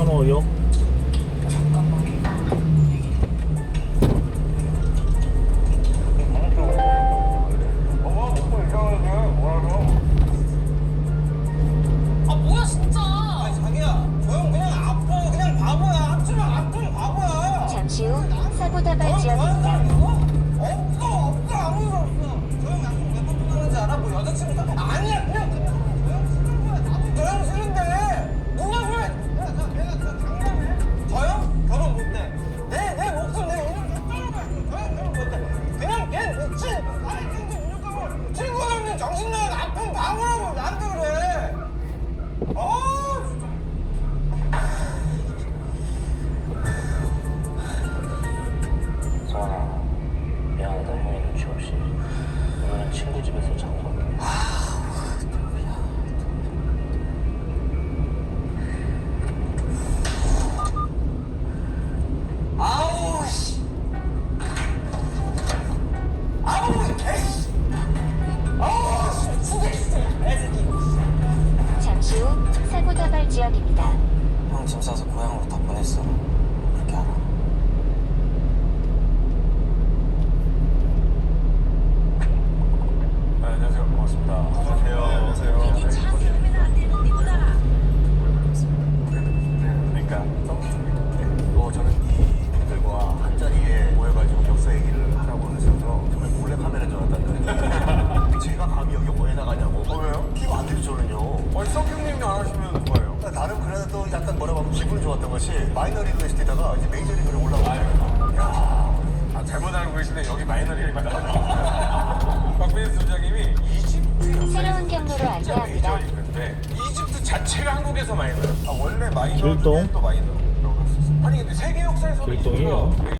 천호역 아 뭐야 진짜? 아니 자기야. 저형 그냥 아파. 그냥 바보야. 합치면 아픈 바보야. 잠시 후 사보다발 저형 좋아하는 사람 지역입니다. 있어? 없어? 없어 아무도 없어. 저형 약속 몇번 끊었는지 알아? 뭐 여자친구 다 정신나간 아픈 바보라고 나한테 그래? 아 지역입니다. 형 짐 싸서 고향으로 다 보냈어. 그렇게 알아. 네, 안녕하세요. 고맙습니다. 안녕하세요. 안녕하세요. 그러니까 뭐 저는 이 분들과 한 자리에 모여가지고 역사 얘기를 하라고 하셔서 정말 몰래 카메라 줄 알았다는데 제가 감히 여기 왜 나가냐고. 어, 왜요? 피가 안 되죠 저는요. 아니 성경님이 안 하시면 기분이 좋았던 것이 마이너리그 했을 때다가 이제 메이저리그를 올라가고. 야, 아, 잘못 알고 계신데 여기 나왔어요. 박빈 소장님이 이집트 새로운 경로로 안내합니다. 메이저리그인데 이집트 자체가 한국에서 마이너. 아 원래 마이너 길동. 또 마이너. 아니 근데 세계 역사에서 길동이에요.